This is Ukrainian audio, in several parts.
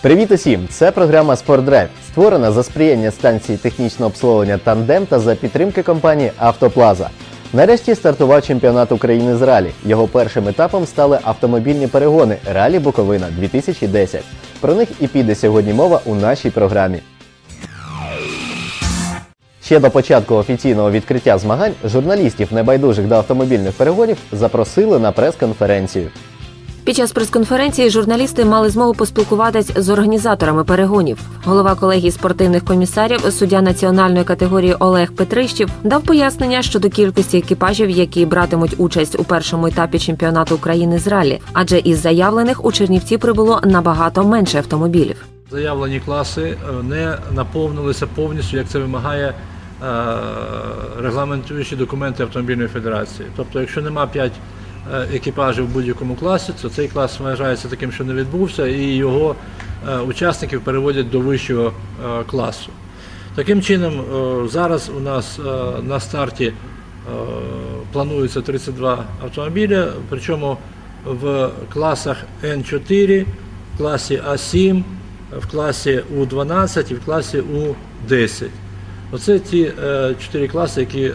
Привіт усім! Це програма «Спортдрайв», створена за сприяння станції технічного обслуговування Тандем та за підтримки компанії Автоплаза. Нарешті стартував чемпіонат України з ралі. Його першим етапом стали автомобільні перегони Ралі Буковина 2010. Про них і піде сьогодні мова у нашій програмі. Ще до початку офіційного відкриття змагань журналістів небайдужих до автомобільних перегонів запросили на прес-конференцію. Під час прес-конференції журналісти мали змогу поспілкуватись з організаторами перегонів. Голова колегії спортивних комісарів, суддя національної категорії Олег Петрищів, дав пояснення щодо кількості екіпажів, які братимуть участь у першому етапі чемпіонату України з ралі, адже із заявлених у Чернівці прибуло набагато менше автомобілів. Заявлені класи е, не наповнилися повністю, як це вимагає е, регламентуючі документи Автомобільної федерації. Тобто, якщо нема 5 екіпажів в будь-якому класі, то цей клас вважається таким, що не відбувся, і його е, учасників переводять до вищого е, класу. Таким чином, е, зараз у нас е, на старті е, планується 32 автомобіля, причому в класах Н4, в класі А7, в класі У12 і в класі У10. Оце ті е, чотири класи, які е,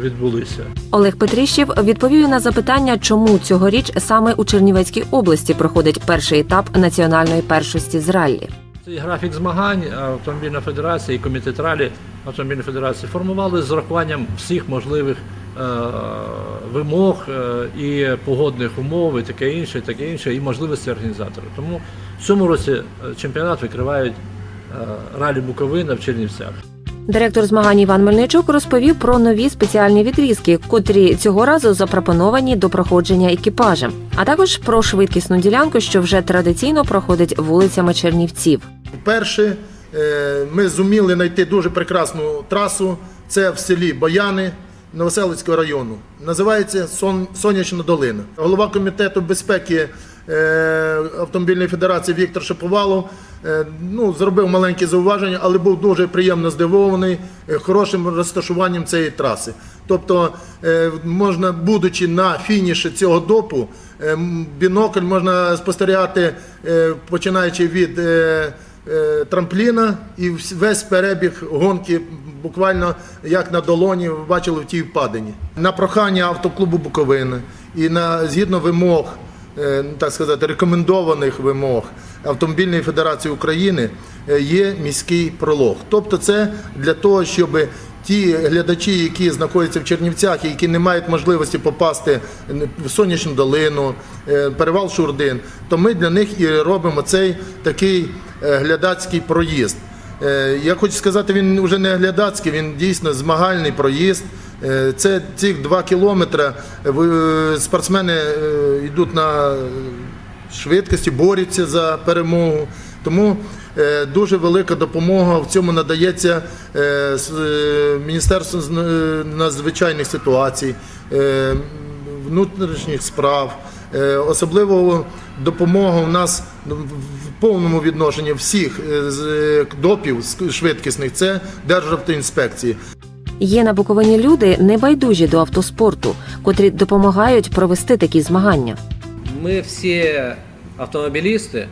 відбулися. Олег Петрищів відповів на запитання, чому цьогоріч саме у Чернівецькій області проходить перший етап національної першості з раллі. Цей графік змагань Автомобільна федерація і комітет ралі Автомобільної федерації формували з урахуванням всіх можливих е, вимог і погодних умов, і таке інше, і таке інше, і можливості організатора. Тому в цьому році чемпіонат викривають ралі Буковина в Чернівцях. Директор змагань Іван Мельничук розповів про нові спеціальні відрізки, котрі цього разу запропоновані до проходження екіпажем, а також про швидкісну ділянку, що вже традиційно проходить вулицями Чернівців. Перше, е, ми зуміли знайти дуже прекрасну трасу. Це в селі Бояни Новоселицького району. Називається Сон- Сонячна долина. Голова комітету безпеки е, Автомобільної федерації Віктор Шаповалов ну, зробив маленькі зауваження, але був дуже приємно здивований е, хорошим розташуванням цієї траси. Тобто, е, можна, будучи на фініші цього допу, е, бінокль можна спостерігати, е, починаючи від е, е, трампліна і весь перебіг гонки буквально як на долоні бачили в тій впадині. На прохання автоклубу Буковини і на згідно вимог, е, так сказати, рекомендованих вимог Автомобільної федерації України е, є міський пролог. Тобто, це для того, щоб ті глядачі, які знаходяться в Чернівцях і які не мають можливості попасти в сонячну долину, е, перевал Шурдин, то ми для них і робимо цей такий е, глядацький проїзд. Я хочу сказати, він вже не глядацький, він дійсно змагальний проїзд. Це ці два кілометри. Спортсмени йдуть на швидкості, борються за перемогу. Тому е, дуже велика допомога в цьому надається е, е, е, надзвичайних ситуацій, внутрішніх справ. Особливо допомога у нас в повному відношенні всіх допів швидкісних це Державтоінспекції. Є на Буковині люди небайдужі до автоспорту, котрі допомагають провести такі змагання Мы все автомобилисты,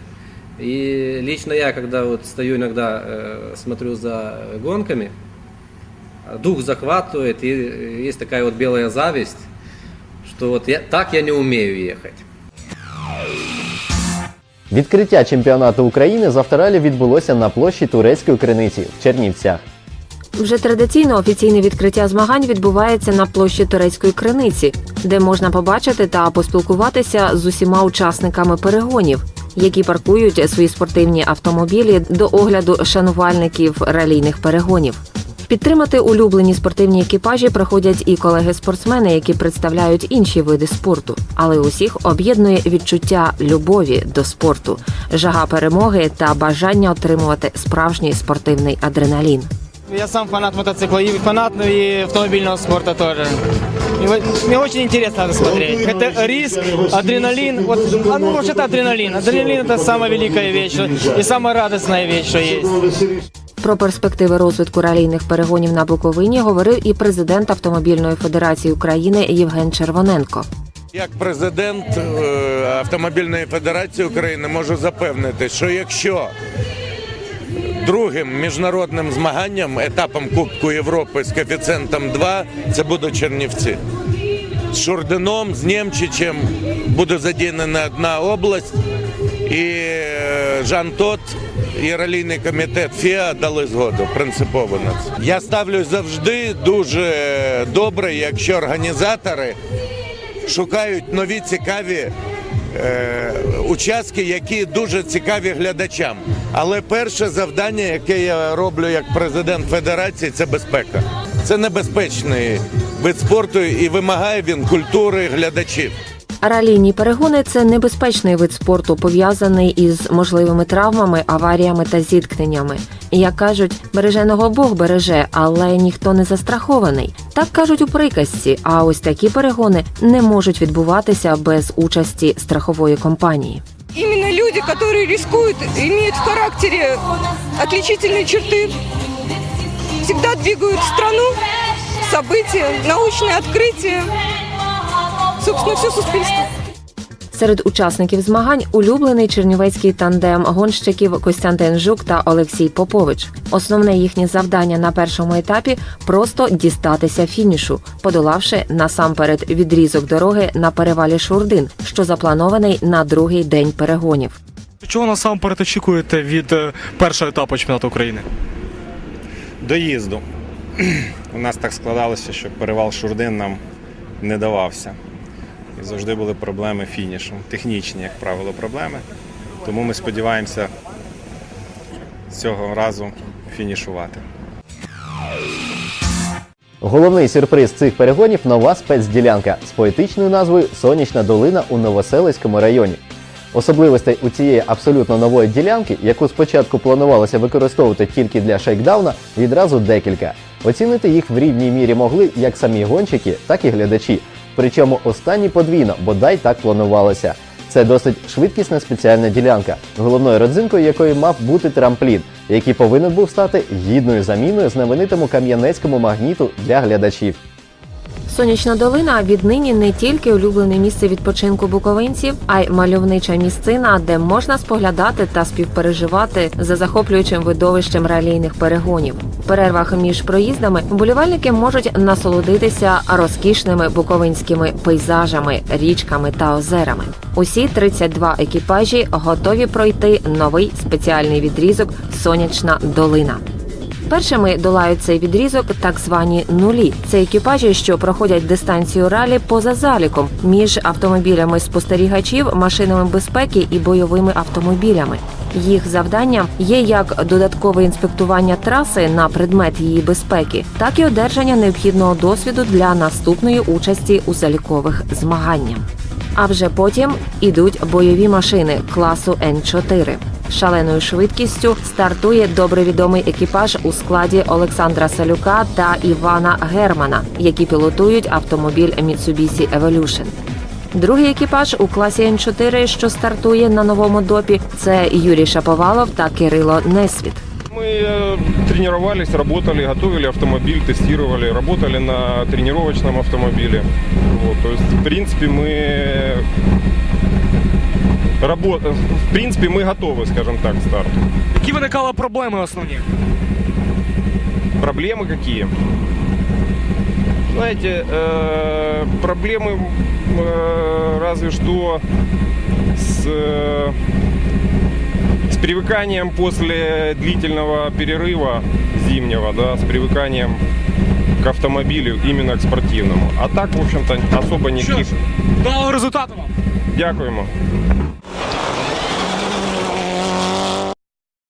и лично я, когда вот стою иногда, э, смотрю за гонками, дух захватывает, и есть такая вот белая зависть, что вот я, так я не умею ехать. Відкриття чемпіонату України з авторалі відбулося на площі Турецької криниці в Чернівцях. Вже традиційно офіційне відкриття змагань відбувається на площі Турецької криниці, де можна побачити та поспілкуватися з усіма учасниками перегонів, які паркують свої спортивні автомобілі до огляду шанувальників ралійних перегонів. Підтримати улюблені спортивні екіпажі приходять і колеги-спортсмени, які представляють інші види спорту, але усіх об'єднує відчуття любові до спорту, жага перемоги та бажання отримувати справжній спортивний адреналін. Я сам фанат мотоцикла, и фанат ну, и автомобильного спорта тоже. И вот мне очень интересно это смотреть. Это риск, адреналин. Вот, а ну, может, это адреналин. Адреналин – это самая великая вещь что- и самая радостная вещь, что есть. Про перспективи розвитку ралійних перегонів на Буковині говорив і президент Автомобільної федерації України Євген Червоненко. Як президент е, Автомобільної Федерації України можу запевнити, що якщо другим міжнародним змаганням, етапом Кубку Європи з коефіцієнтом 2, це будуть Чернівці. З Шурдином, з Нємчичем буде задіяна одна область, і е, Жан Тот і ралійний комітет ФІА дали згоду принципово на це. Я ставлюсь завжди дуже добре, якщо організатори шукають нові цікаві е, участки, які дуже цікаві глядачам. Але перше завдання, яке я роблю як президент федерації, це безпека. Це небезпечний вид спорту і вимагає він культури глядачів. Ралійні перегони це небезпечний вид спорту, пов'язаний із можливими травмами, аваріями та зіткненнями. Як кажуть, береженого Бог береже, але ніхто не застрахований. Так кажуть у приказці. А ось такі перегони не можуть відбуватися без участі страхової компанії. Именно люди, которые рискуют, имеют в характере отличительные черты, всегда двигают страну, события, научные открытия, собственно, все суспільство. Серед учасників змагань улюблений чернівецький тандем гонщиків Костянтин Жук та Олексій Попович. Основне їхнє завдання на першому етапі просто дістатися фінішу, подолавши насамперед відрізок дороги на перевалі Шурдин, що запланований на другий день перегонів. Чого насамперед очікуєте від е, першого етапу чемпіонату України? доїзду. У нас так складалося, що перевал Шурдин нам не давався. І завжди були проблеми фінішу. Технічні, як правило, проблеми. Тому ми сподіваємося цього разу фінішувати. Головний сюрприз цих перегонів нова спецділянка з поетичною назвою Сонячна долина у Новоселицькому районі. Особливостей у цієї абсолютно нової ділянки, яку спочатку планувалося використовувати тільки для шейкдауна, відразу декілька. Оцінити їх в рівній мірі могли як самі гонщики, так і глядачі. Причому останні подвійно, бодай так планувалося. Це досить швидкісна спеціальна ділянка, головною родзинкою якої мав бути трамплін, який повинен був стати гідною заміною знаменитому кам'янецькому магніту для глядачів. Сонячна долина віднині не тільки улюблене місце відпочинку буковинців, а й мальовнича місцина, де можна споглядати та співпереживати за захоплюючим видовищем ралійних перегонів. В перервах між проїздами вболівальники можуть насолодитися розкішними буковинськими пейзажами, річками та озерами. Усі 32 екіпажі готові пройти новий спеціальний відрізок Сонячна долина. Першими долають цей відрізок так звані нулі. Це екіпажі, що проходять дистанцію ралі поза заліком між автомобілями спостерігачів, машинами безпеки і бойовими автомобілями. Їх завданням є як додаткове інспектування траси на предмет її безпеки, так і одержання необхідного досвіду для наступної участі у залікових змаганнях. А вже потім ідуть бойові машини класу Н4 Шаленою швидкістю стартує добре відомий екіпаж у складі Олександра Салюка та Івана Германа, які пілотують автомобіль Mitsubishi Evolution. Другий екіпаж у класі Н4, що стартує на новому допі, це Юрій Шаповалов та Кирило Несвіт. Мы э, тренировались, работали, готовили автомобиль, тестировали, работали на тренировочном автомобиле. Вот, то есть, в принципе, мы работ... в принципе, мы готовы, скажем так, к старту. Які виникали проблеми основні? Проблемы какие? Знаете, э, проблемы э, разве что с, э, с привыканием после длительного перерыва зимнего, да, с привыканием к автомобилю, именно к спортивному. А так, в общем-то, особо Що никаких... ж, вдалого результату вам! Дякуємо.